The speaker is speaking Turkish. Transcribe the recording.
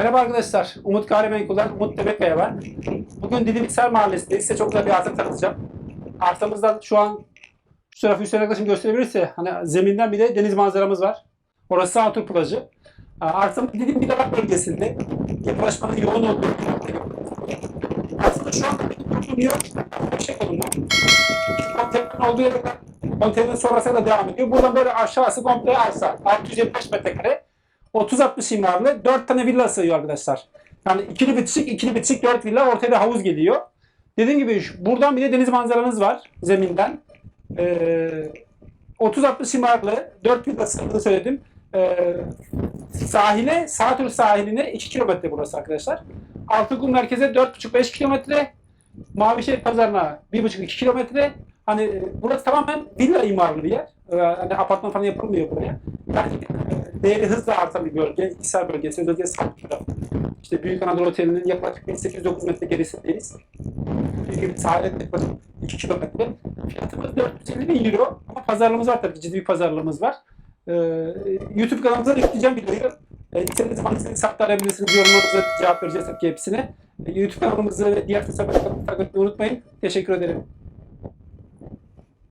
Merhaba arkadaşlar. Umut Gayrimenkul'dan Umut Demekkaya ben. Bugün Dilimsel Mahallesi'ndeyiz. Size çok güzel bir arsa tanıtacağım. Arsamızdan şu an şu tarafı üstelik yaklaşım gösterebilirse hani zeminden bir de deniz manzaramız var. Orası Sağtur plajı. Arsamız Didim Bilalak bölgesinde. Yapılaşmanın yoğun olduğu. Aslında şu an bulunuyor. Bir şey konumda. Konteynerin olduğu yere konteynerin sonrasına da devam ediyor. Buradan böyle aşağısı komple arsa. 675 metrekare. 30-60 imarlı 4 tane villa sığıyor arkadaşlar. Yani ikili bitişik, ikili bitişik 4 villa ortaya da havuz geliyor. Dediğim gibi buradan bir de deniz manzaranız var zeminden. Ee, 30-60 imarlı 4 villa sığdığını söyledim. Ee, sahile, Sağtur sahiline 2 kilometre burası arkadaşlar. Altıkum merkeze 4,5-5 kilometre. Mavişehir pazarına 1,5-2 kilometre. Hani e, burası tamamen villa imarlı bir yer. Ee, Hani apartman falan yapılmıyor buraya. Yani değeri hızla artan bir bölge. İhsar bölgesi, özellikle Samsun tarafı. İşte Büyük Anadolu Oteli'nin yaklaşık 1809 metre gerisindeyiz. Bir sahile yaklaşık 2 kilometre. Fiyatımız 450 bin euro. Ama pazarlığımız var tabii. Ciddi bir pazarlığımız var. Ee, YouTube kanalımıza da yükleyeceğim videoyu. E, istediğiniz zaman istediğiniz hafta arayabilirsiniz. Yorumlarınıza cevap vereceğiz hepsine. E, YouTube kanalımızı ve diğer sosyal medya takip etmeyi unutmayın. Teşekkür ederim.